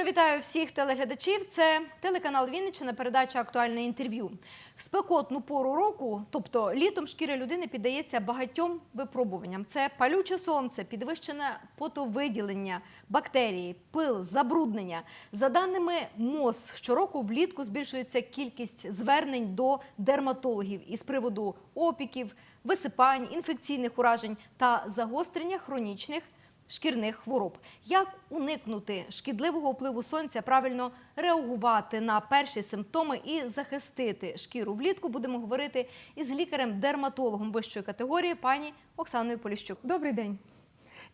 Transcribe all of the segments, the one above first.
Щиро вітаю всіх телеглядачів. Це телеканал Вінниччина, передача Актуальне інтерв'ю. В спекотну пору року, тобто літом, шкіра людини піддається багатьом випробуванням. Це палюче сонце, підвищене потовиділення, бактерії, пил, забруднення. За даними МОЗ, щороку влітку збільшується кількість звернень до дерматологів із приводу опіків, висипань, інфекційних уражень та загострення хронічних шкірних хвороб. Як уникнути шкідливого впливу сонця, правильно реагувати на перші симптоми і захистити шкіру влітку, будемо говорити із лікарем-дерматологом вищої категорії пані Оксаною Поліщук. Добрий день.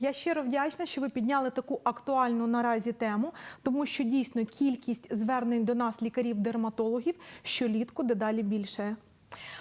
Я щиро вдячна, що ви підняли таку актуальну наразі тему, тому що дійсно кількість звернень до нас, лікарів-дерматологів, щолітку дедалі більше.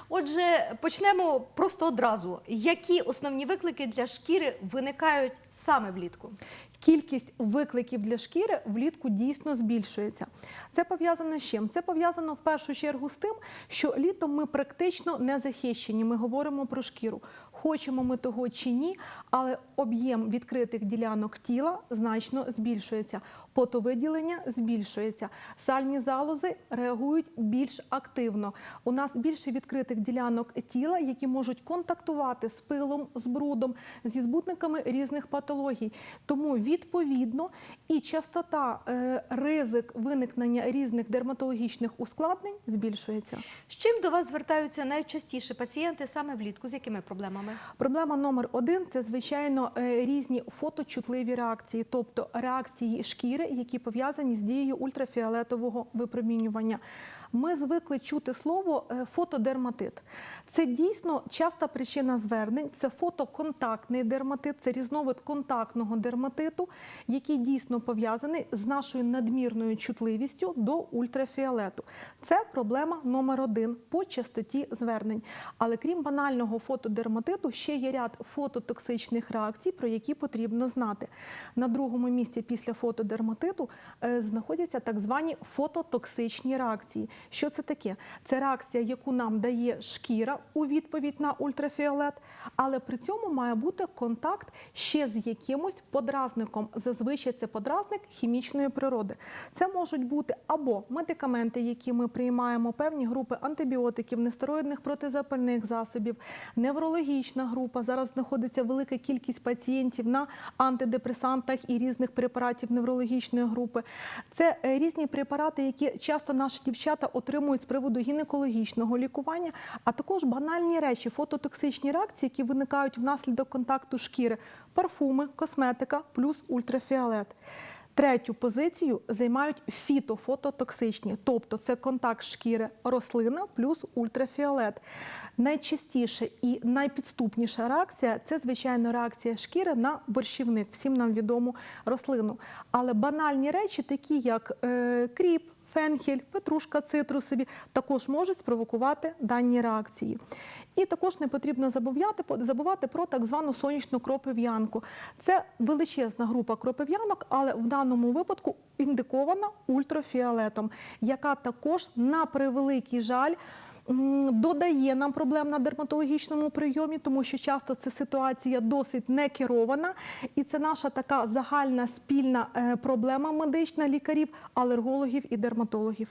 Отже, почнемо просто одразу. Які основні виклики для шкіри виникають саме влітку? Кількість викликів для шкіри влітку дійсно збільшується. Це пов'язано з чим? Це пов'язано в першу чергу з тим, що літом ми практично не захищені. Ми говоримо про шкіру. Хочемо ми того чи ні, але об'єм відкритих ділянок тіла значно збільшується. Потовиділення збільшується. Сальні залози реагують більш активно. У нас більше відкритих ділянок тіла, які можуть контактувати з пилом, з брудом, зі збутниками різних патологій. Тому відповідно і частота, е, ризик виникнення різних дерматологічних ускладнень збільшується. З чим до вас звертаються найчастіше пацієнти саме влітку? З якими проблемами? Проблема номер один це звичайно е, різні фоточутливі реакції, тобто реакції шкіри, які пов'язані з дією ультрафіолетового випромінювання. Ми звикли чути слово е, фотодерматит. Це дійсно часта причина звернень. Це фотоконтактний дерматит, це різновид контактного дерматиту, який дійсно пов'язаний з нашою надмірною чутливістю до ультрафіолету. Це проблема номер один по частоті звернень. Але крім банального фотодерматиту, ще є ряд фототоксичних реакцій, про які потрібно знати. На другому місці після фотодерматиту е, знаходяться так звані фототоксичні реакції. Що це таке? Це реакція, яку нам дає шкіра у відповідь на ультрафіолет, але при цьому має бути контакт ще з якимось подразником. Зазвичай це подразник хімічної природи. Це можуть бути або медикаменти, які ми приймаємо, певні групи антибіотиків, нестероїдних протизапальних засобів, неврологічна група. Зараз знаходиться велика кількість пацієнтів на антидепресантах і різних препаратів неврологічної групи. Це е, різні препарати, які часто наші дівчата отримують з приводу гінекологічного лікування, а також банальні речі, фототоксичні реакції, які виникають внаслідок контакту шкіри, парфуми, косметика плюс ультрафіолет. Третю позицію займають фітофототоксичні, тобто це контакт шкіри рослина плюс ультрафіолет. Найчастіше і найпідступніша реакція це звичайно реакція шкіри на борщівник, всім нам відому рослину. Але банальні речі, такі як е, кріп, фенхель, петрушка цитрусові, також можуть спровокувати дані реакції. І також не потрібно забувати, про так звану сонячну кропив'янку. Це величезна група кропив'янок, але в даному випадку індикована ультрафіолетом, яка також на превеликий жаль. Додає нам проблем на дерматологічному прийомі, тому що часто це ситуація досить некерована, і це наша така загальна спільна е, проблема медична лікарів, алергологів і дерматологів.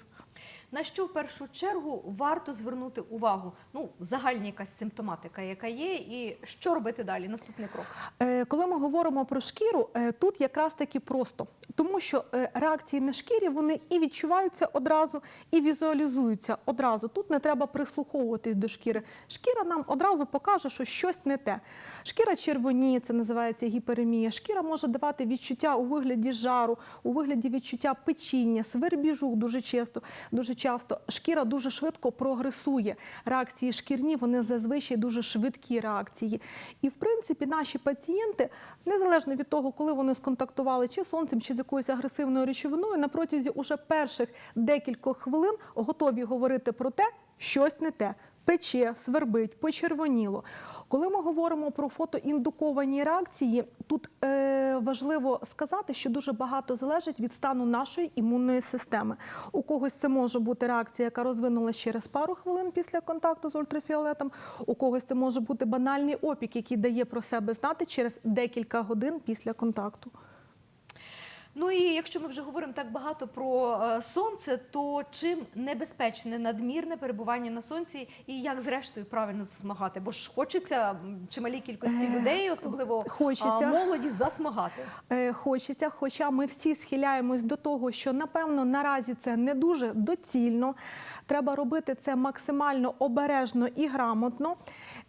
На що в першу чергу варто звернути увагу? Ну, загальна якась симптоматика, яка є, і що робити далі? Наступний крок. Е, Коли ми говоримо про шкіру, е, тут якраз таки просто, тому що е, реакції на шкірі вони і відчуваються одразу, і візуалізуються одразу. Тут не треба прислуховуватись до шкіри. Шкіра нам одразу покаже, що щось не те. Шкіра червоніє, це називається гіперемія. Шкіра може давати відчуття у вигляді жару, у вигляді відчуття печіння, свербіжу дуже часто. Дуже часто шкіра дуже швидко прогресує. Реакції шкірні вони зазвичай дуже швидкі реакції. І в принципі наші пацієнти, незалежно від того, коли вони сконтактували чи сонцем, чи з якоюсь агресивною речовиною, на протязі уже перших декількох хвилин готові говорити про те, щось не те. Пече, свербить, почервоніло. Коли ми говоримо про фотоіндуковані реакції, тут е, важливо сказати, що дуже багато залежить від стану нашої імунної системи. У когось це може бути реакція, яка розвинулася через пару хвилин після контакту з ультрафіолетом. У когось це може бути банальний опік, який дає про себе знати через декілька годин після контакту. Ну і якщо ми вже говоримо так багато про е, сонце, то чим небезпечне надмірне перебування на сонці, і як зрештою правильно засмагати? Бо ж хочеться чималій кількості Е, людей, особливо хочеться. молоді, засмагати. Е, Хочеться, хоча ми всі схиляємось до того, що напевно наразі це не дуже доцільно. Треба робити це максимально обережно і грамотно.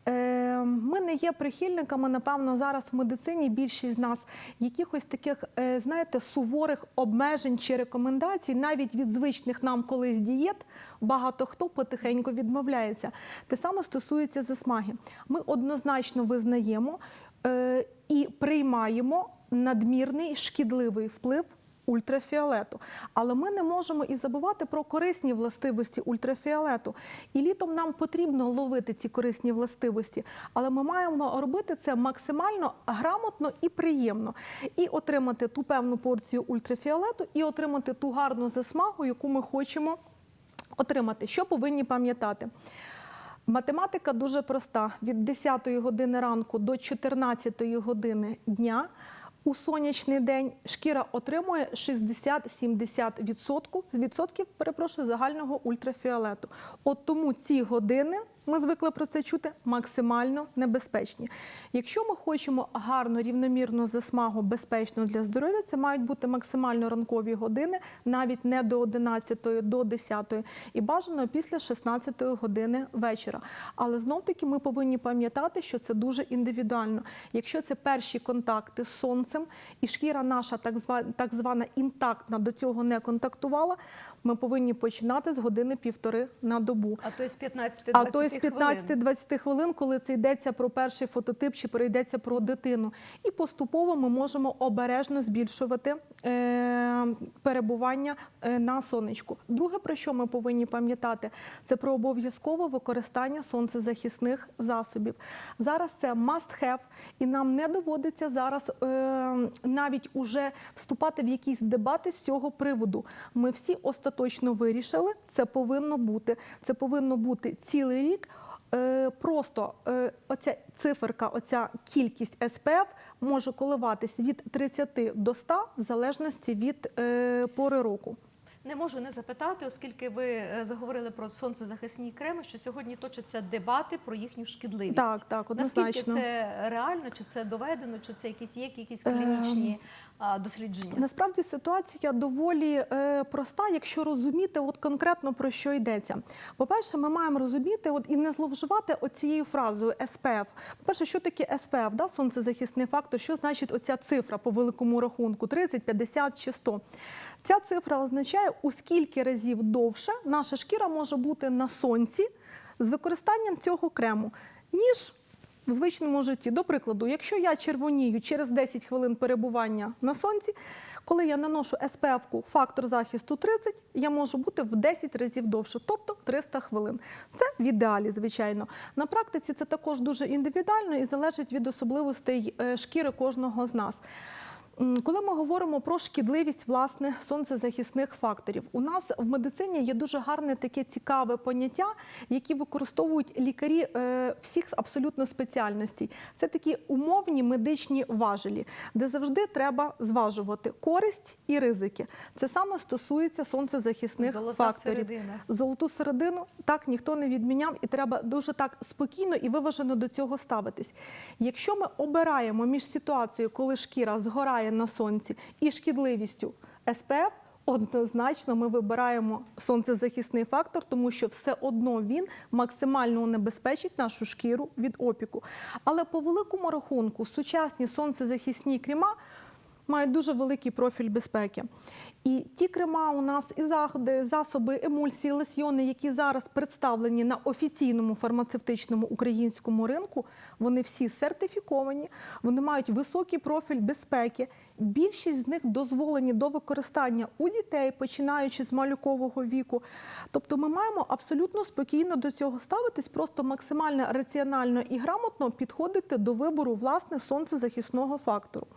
Е, Ми не є прихильниками, напевно, зараз в медицині більшість з нас якихось таких, е, знаєте, суворих обмежень чи рекомендацій, навіть від звичних нам колись дієт, багато хто потихеньку відмовляється. Те саме стосується засмаги. Ми однозначно визнаємо е, і приймаємо надмірний шкідливий вплив ультрафіолету. Але ми не можемо і забувати про корисні властивості ультрафіолету. І літом нам потрібно ловити ці корисні властивості, але ми маємо робити це максимально грамотно і приємно. І отримати ту певну порцію ультрафіолету, і отримати ту гарну засмагу, яку ми хочемо отримати. Що повинні пам'ятати? Математика дуже проста. Від 10 години ранку до 14 години дня у сонячний день шкіра отримує 60-70% відсотків перепрошую, загального ультрафіолету. От тому ці години, ми звикли про це чути, максимально небезпечні. Якщо ми хочемо гарно, рівномірну засмагу безпечно для здоров'я, це мають бути максимально ранкові години, навіть не до 11 до 10 і бажано після 16 години вечора. Але знов таки ми повинні пам'ятати, що це дуже індивідуально. Якщо це перші контакти з сонцем, і шкіра наша так звана, так звана інтактна до цього не контактувала, ми повинні починати з години півтори на добу. А то із 15-20 А то із хвилин. 15-20 хвилин, коли це йдеться про перший фототип чи перейдеться про дитину. І поступово ми можемо обережно збільшувати е, перебування е, на сонечку. Друге, про що ми повинні пам'ятати, це про обов'язкове використання сонцезахисних засобів. Зараз це must have, і нам не доводиться зараз е, навіть уже вступати в якісь дебати з цього приводу. Ми всі остаточно вирішили, це повинно бути. Це повинно бути цілий рік. Е, Просто е, оця циферка, оця кількість СПФ може коливатись від 30 до 100 в залежності від е, пори року. Не можу не запитати, оскільки ви заговорили про сонцезахисні креми, що сьогодні точаться дебати про їхню шкідливість. Так, так, Наскільки це реально, чи це доведено, чи це якісь є якісь Ем, клінічні дослідження? Насправді ситуація доволі е, проста, якщо розуміти от конкретно про що йдеться. По-перше, ми маємо розуміти от, і не зловживати оцією фразою SPF. По-перше, що таке SPF, да, сонцезахисний фактор, що значить оця цифра по великому рахунку 30, 50 чи 100. Ця цифра означає, у скільки разів довше наша шкіра може бути на сонці з використанням цього крему, ніж в звичному житті. До прикладу, якщо я червонію через 10 хвилин перебування на сонці, коли я наношу СПФ-ку фактор захисту 30, я можу бути в 10 разів довше, тобто 300 хвилин. Це в ідеалі, звичайно. На практиці це також дуже індивідуально і залежить від особливостей е, шкіри кожного з нас. Коли ми говоримо про шкідливість власне сонцезахисних факторів, у нас в медицині є дуже гарне таке цікаве поняття, які використовують лікарі е, всіх абсолютно спеціальностей. Це такі умовні медичні важелі, де завжди треба зважувати користь і ризики. Це саме стосується сонцезахисних Золота факторів. середина. Золоту середину так ніхто не відміняв, і треба дуже так спокійно і виважено до цього ставитись. Якщо ми обираємо між ситуацією, коли шкіра згорає на сонці, і шкідливістю СПФ, однозначно ми вибираємо сонцезахисний фактор, тому що все одно він максимально унебезпечить нашу шкіру від опіку. Але по великому рахунку сучасні сонцезахисні крема мають дуже великий профіль безпеки. І ті крема у нас і заходи, засоби, емульсії, лосьйони, які зараз представлені на офіційному фармацевтичному українському ринку, вони всі сертифіковані, вони мають високий профіль безпеки. Більшість з них дозволені до використання у дітей, починаючи з малюкового віку. Тобто ми маємо абсолютно спокійно до цього ставитись, просто максимально раціонально і грамотно підходити до вибору власне сонцезахисного фактору.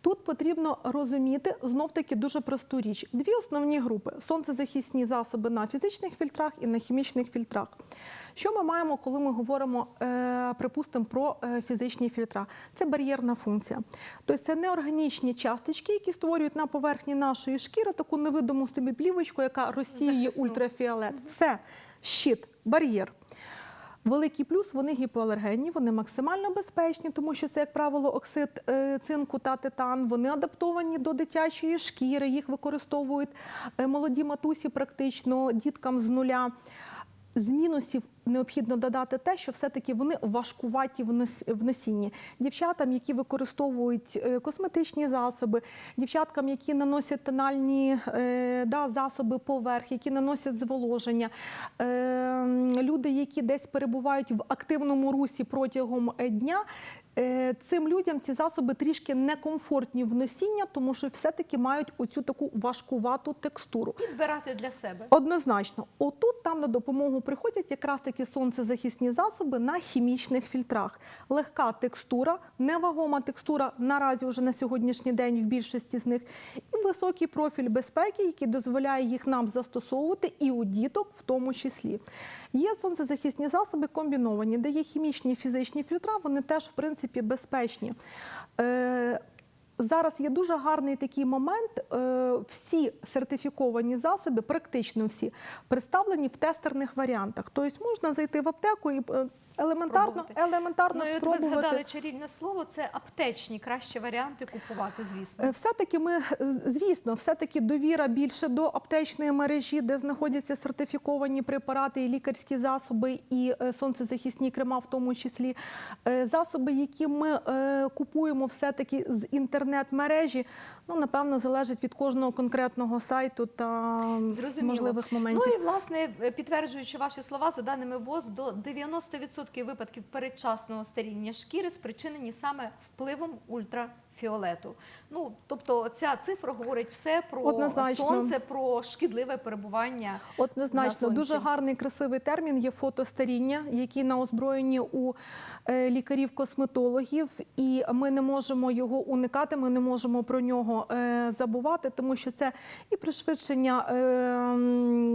Тут потрібно розуміти знов таки дуже просту річ: дві основні групи: сонцезахисні засоби на фізичних фільтрах і на хімічних фільтрах. Що ми маємо, коли ми говоримо, е, припустимо, про е, фізичні фільтра? Це бар'єрна функція. Тобто це неорганічні часточки, які створюють на поверхні нашої шкіри таку невидиму собі плівочку, яка розсіює Захисну. ультрафіолет. Все, щит, бар'єр. Великий плюс вони гіпоалергенні, вони максимально безпечні, тому що це, як правило, оксид е, цинку та титан. Вони адаптовані до дитячої шкіри, їх використовують е, молоді матусі, практично діткам з нуля. З мінусів необхідно додати те, що все-таки вони важкуваті в носінні. Дівчатам, які використовують е, косметичні засоби, дівчаткам, які наносять тональні е, да, засоби поверх, які наносять зволоження, е, люди, які десь перебувають в активному русі протягом дня. Е, Цим людям ці засоби трішки некомфортні в носіння, тому що все-таки мають оцю таку важкувату текстуру. Підбирати для себе. Однозначно, отут там на допомогу приходять якраз такі сонцезахисні засоби на хімічних фільтрах. Легка текстура, невагома текстура наразі вже на сьогоднішній день в більшості з них, високий профіль безпеки, який дозволяє їх нам застосовувати і у діток в тому числі. Є сонцезахисні засоби комбіновані, де є хімічні і фізичні фільтра, вони теж в принципі безпечні. Е, Зараз є дуже гарний такий момент. е, Всі сертифіковані засоби, практично всі, представлені в тестерних варіантах. Тобто можна зайти в аптеку і е, елементарно, Спробувати. елементарно Ну і от ви згадали чарівне слово, це аптечні кращі варіанти купувати, звісно. Е, Все-таки ми, е, звісно, все-таки довіра більше до аптечної мережі, де знаходяться сертифіковані препарати, і лікарські засоби, і е, сонцезахисні крема, в тому числі. Засоби, які ми купуємо все-таки з інтернет-мережі, ну, напевно, залежить від кожного конкретного сайту та Зрозуміло. можливих моментів. Ну і власне підтверджуючи ваші слова, за даними ВОЗ, до 90% випадків передчасного старіння шкіри спричинені саме впливом ультрафіолету. Ну тобто ця цифра говорить все про Однозначно. сонце, про шкідливе перебування. на Однозначно, сонці. дуже гарний красивий термін є фотостаріння, який на озброєнні у е, лікарів-косметологів, і ми не можемо його уникати. Ми не можемо про нього е, забувати, тому що це і пришвидшення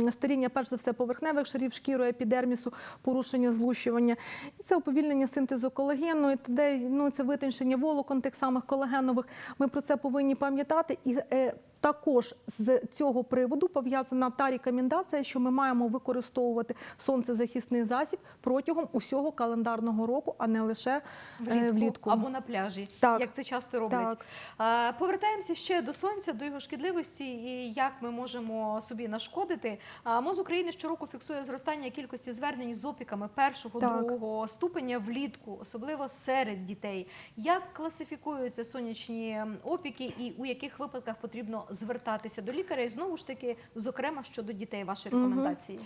е, старіння, перш за все, поверхневих шарів шкіри, епідермісу, порушення злущування, і це уповільнення синтезу колагену, і т.д. ну це витончення волокон тих самих колагенових. Ми про це повинні пам'ятати. І е, також з цього приводу пов'язана та рекомендація, що ми маємо використовувати сонцезахисний засіб протягом усього календарного року, а не лише е, Влітку, влітку. або на пляжі, Так. як це часто роблять. Так. Повертаємося ще до сонця, до його шкідливості і як ми можемо собі нашкодити. МОЗ України щороку фіксує зростання кількості звернень з опіками першого, Так. другого ступеня влітку, особливо серед дітей. Як класифікуються сонячні опіки і у яких випадках потрібно звертатися до лікаря? І знову ж таки, зокрема щодо дітей, ваші рекомендації.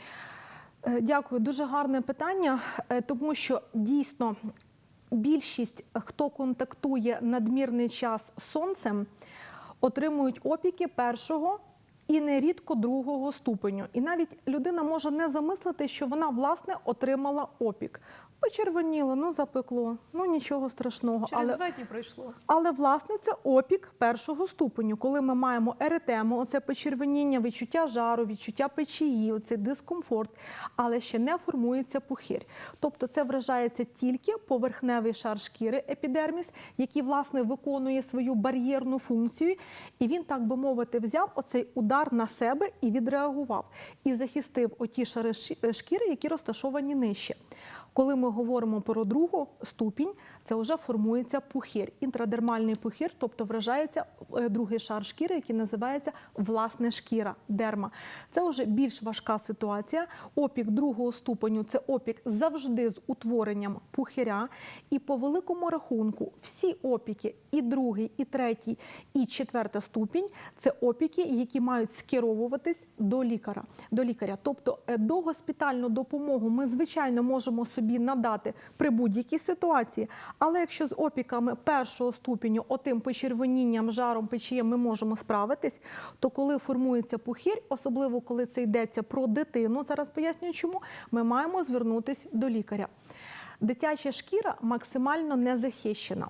Е, Дякую, дуже гарне питання, е, тому що дійсно більшість, хто контактує надмірний час з сонцем, отримують опіки першого і нерідко другого ступеню. І навіть людина може не замислити, що вона власне отримала опік. Почервоніло, ну запекло, ну нічого страшного. Через але... два дні пройшло. Але власне це опік першого ступеню, коли ми маємо еретему, оце почервоніння, відчуття жару, відчуття печії, оцей дискомфорт, але ще не формується пухир. Тобто це вражається тільки поверхневий шар шкіри, епідерміс, який власне виконує свою бар'єрну функцію, і він, так би мовити, взяв оцей удар на себе і відреагував, і захистив оті шари шкіри, які розташовані нижче. Коли ми говоримо про другу ступінь, це вже формується пухир, інтрадермальний пухир, тобто вражається е, другий шар шкіри, який називається власне шкіра, дерма. Це вже більш важка ситуація. Опік другого ступеню це опік завжди з утворенням пухиря. І по великому рахунку всі опіки, і другий, і третій, і четверта ступінь це опіки, які мають скеровуватись до лікаря. До лікаря. Тобто е, догоспітальну допомогу ми, звичайно, можемо собі надати при будь-якій ситуації. Але якщо з опіками першого ступеню, отим почервонінням, жаром, печієм ми можемо справитись, то коли формується пухір, особливо коли це йдеться про дитину, зараз пояснюю чому, ми маємо звернутися до лікаря. Дитяча шкіра максимально не захищена.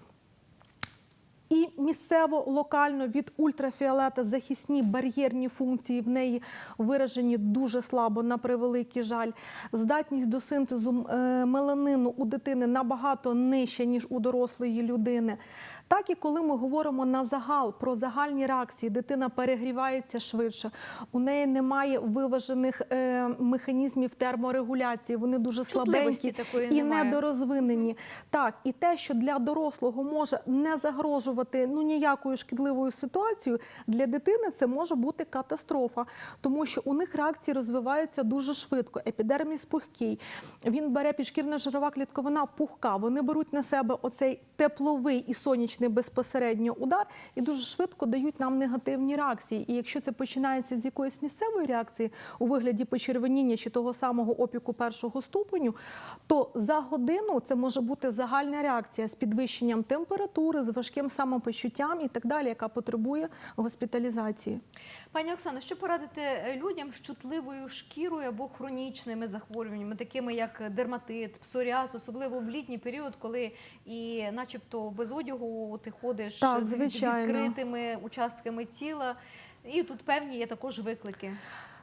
І місцево локально від ультрафіолета захисні бар'єрні функції в неї виражені дуже слабо на превеликий жаль. Здатність до синтезу е, меланину у дитини набагато нижча, ніж у дорослої людини. Так і коли ми говоримо на загал про загальні реакції, дитина перегрівається швидше, у неї немає виважених е, механізмів терморегуляції, вони дуже слабенькі і немає. недорозвинені. Так, і те, що для дорослого може не загрожувати ну ніякою шкідливою ситуацією, для дитини це може бути катастрофа, тому що у них реакції розвиваються дуже швидко. Епідерміс пухкий, він бере підшкірна жирова клітковина пухка. Вони беруть на себе оцей тепловий і сонячний безпосередньо удар і дуже швидко дають нам негативні реакції. І якщо це починається з якоїсь місцевої реакції у вигляді почервоніння чи того самого опіку першого ступеню, то за годину це може бути загальна реакція з підвищенням температури, з важким самопочуттям і так далі, яка потребує госпіталізації. Пані Оксано, що порадити е, людям з чутливою шкірою або хронічними захворюваннями, такими як дерматит, псоріаз, особливо в літній період, коли і, начебто, без одягу ти ходиш Так, з відкритими участками тіла, і тут певні є також виклики.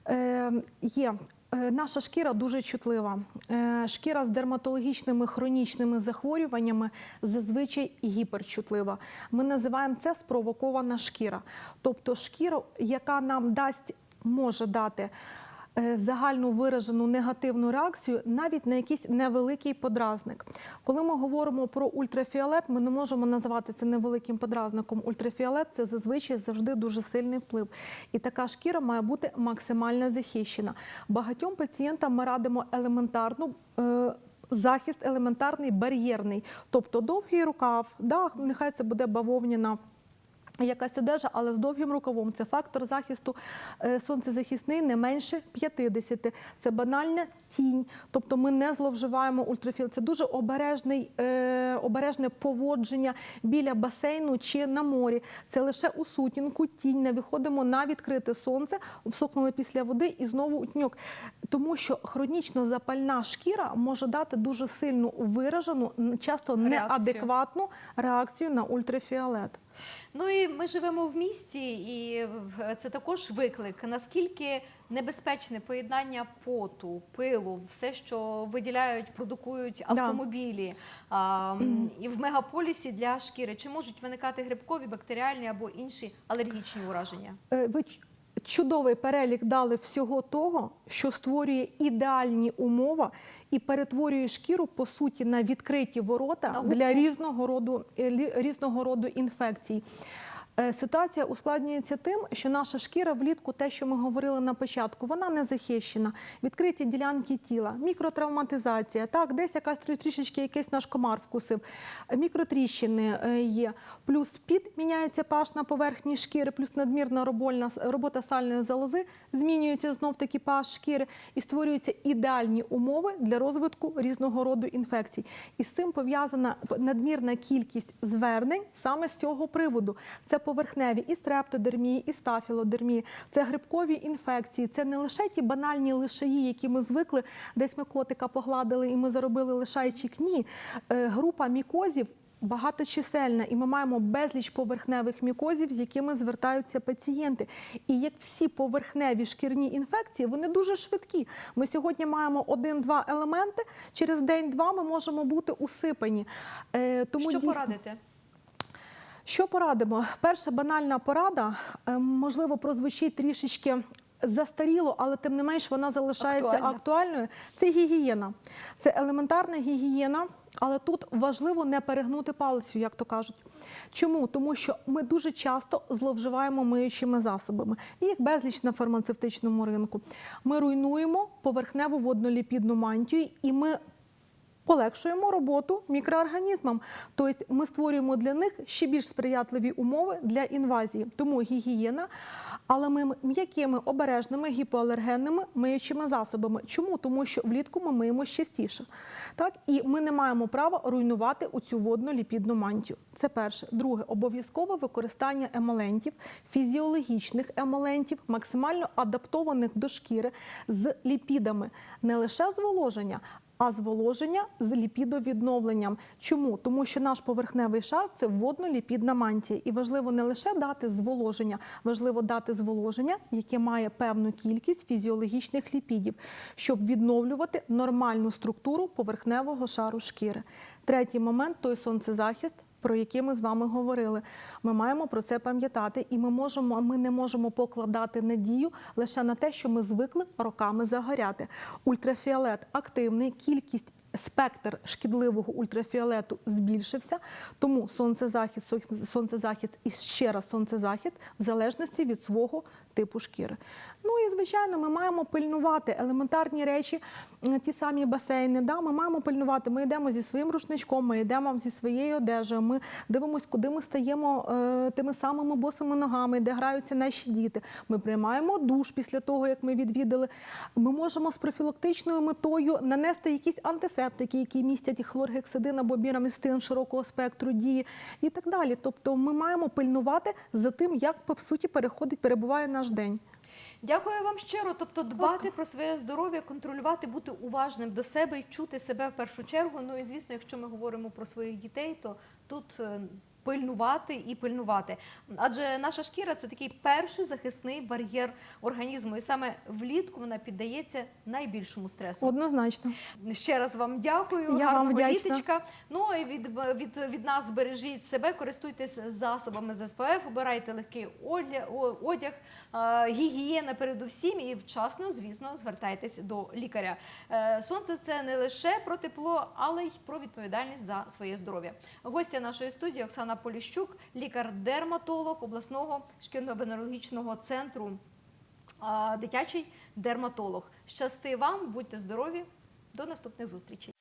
Е, є. Е, Наша шкіра дуже чутлива. Е, Шкіра з дерматологічними хронічними захворюваннями зазвичай гіперчутлива. Ми називаємо це спровокована шкіра. Тобто шкіра, яка нам дасть, може дати загальну виражену негативну реакцію навіть на якийсь невеликий подразник. Коли ми говоримо про ультрафіолет, ми не можемо називати це невеликим подразником. Ультрафіолет це зазвичай завжди дуже сильний вплив. І така шкіра має бути максимально захищена. Багатьом пацієнтам ми радимо елементарну. е, Захист елементарний бар'єрний, тобто довгий рукав, да, нехай це буде бавовняна Якась одежа, але з довгим рукавом. Це фактор захисту е, сонцезахисний не менше 50. Це банальна тінь. Тобто ми не зловживаємо ультрафіл. Це дуже обережний, е, обережне поводження біля басейну чи на морі. Це лише у сутінку, тінь, не виходимо на відкрите сонце, обсохнули після води і знову у тіньок. Тому що хронічно запальна шкіра може дати дуже сильну виражену, часто Реакцію. неадекватну реакцію на ультрафіолет. Ну і ми живемо в місті, і це також виклик. Наскільки небезпечне поєднання поту, пилу, все, що виділяють, продукують Да. автомобілі а, і в мегаполісі для шкіри, чи можуть виникати грибкові, бактеріальні або інші алергічні ураження? Чудовий перелік дали всього того, що створює ідеальні умови і перетворює шкіру по суті на відкриті ворота для різного роду е, різного роду інфекцій. Е, Ситуація ускладнюється тим, що наша шкіра влітку, те, що ми говорили на початку, вона не захищена. Відкриті ділянки тіла, мікротравматизація, так, десь якась трішечки якийсь наш комар вкусив, е, мікротріщини е, є. Плюс під міняється pH на поверхні шкіри, плюс надмірна робота сальної залози, змінюється знов таки pH шкіри і створюються ідеальні умови для розвитку різного роду інфекцій. І з цим пов'язана надмірна кількість звернень саме з цього приводу. Це поверхневі і стрептодермії, і стафілодермії, це грибкові інфекції, це не лише ті банальні лишаї, які ми звикли, десь ми котика погладили і ми заробили лишайчик. Ні, Е, група мікозів. Багаточисельна, і ми маємо безліч поверхневих мікозів, з якими звертаються пацієнти. І як всі поверхневі шкірні інфекції, вони дуже швидкі. Ми сьогодні маємо один-два елементи. Через день-два ми можемо бути усипані. Е, Тому що дійсно- порадити? Що порадимо? Перша банальна порада, е, можливо, прозвучить трішечки застаріло, але тим не менш вона залишається Актуальна. актуальною. Це гігієна. Це елементарна гігієна, але тут важливо не перегнути палицю, як то кажуть. Чому? Тому що ми дуже часто зловживаємо миючими засобами. Їх безліч на фармацевтичному ринку. Ми руйнуємо поверхневу водноліпідну мантію, і ми полегшуємо роботу мікроорганізмам. Тобто ми створюємо для них ще більш сприятливі умови для інвазії. Тому гігієна, але ми м'якими, обережними, гіпоалергенними миючими засобами. Чому? Тому що влітку ми миємо частіше. Так? І ми не маємо права руйнувати оцю водну ліпідну мантію. Це перше. Друге, обов'язкове використання емолентів, фізіологічних емолентів, максимально адаптованих до шкіри з ліпідами, не лише зволоження, а зволоження з ліпідовідновленням. Чому? Тому що наш поверхневий шар це водно-ліпідна мантія. І важливо не лише дати зволоження, важливо дати зволоження, яке має певну кількість фізіологічних ліпідів, щоб відновлювати нормальну структуру поверхневого шару шкіри. Третій момент той сонцезахист. Про які ми з вами говорили, ми маємо про це пам'ятати, і ми можемо. Ми не можемо покладати надію лише на те, що ми звикли роками загоряти. Ультрафіолет активний, кількість. Спектр шкідливого ультрафіолету збільшився, тому сонцезахист, сон- сонцезахист і ще раз сонцезахист в залежності від свого типу шкіри. Ну і звичайно, ми маємо пильнувати елементарні речі, ті самі басейни. Да, ми маємо пильнувати. Ми йдемо зі своїм рушничком, ми йдемо зі своєю одежею. Ми дивимося, куди ми стаємо е, тими самими босими ногами, де граються наші діти. Ми приймаємо душ після того, як ми відвідали. Ми можемо з профілактичною метою нанести якісь антисептики, які містять і хлоргексидин або бірамістин широкого спектру дії і так далі. Тобто, ми маємо пильнувати за тим, як по суті переходить, перебуває наш день. Дякую вам щиро. Тобто, дбати про своє здоров'я, контролювати, бути уважним до себе і чути себе в першу чергу. Ну і звісно, якщо ми говоримо про своїх дітей, то тут е, пильнувати і пильнувати. Адже наша шкіра це такий перший захисний бар'єр організму, і саме влітку вона піддається найбільшому стресу. Однозначно. Ще раз вам дякую. Я вам гарного вдячна. літочка. Ну і від, від, від нас збережіть себе, користуйтесь засобами з СПФ, обирайте легкий одяг, одяг гігієна передусім і вчасно, звісно, звертайтесь до лікаря. Е, Сонце це не лише про тепло, але й про відповідальність за своє здоров'я. Гостя нашої студії Оксана Поліщук, лікар-дерматолог обласного шкільно-венерологічного центру дитячий дерматолог. Щасти вам, будьте здорові. До наступних зустрічей.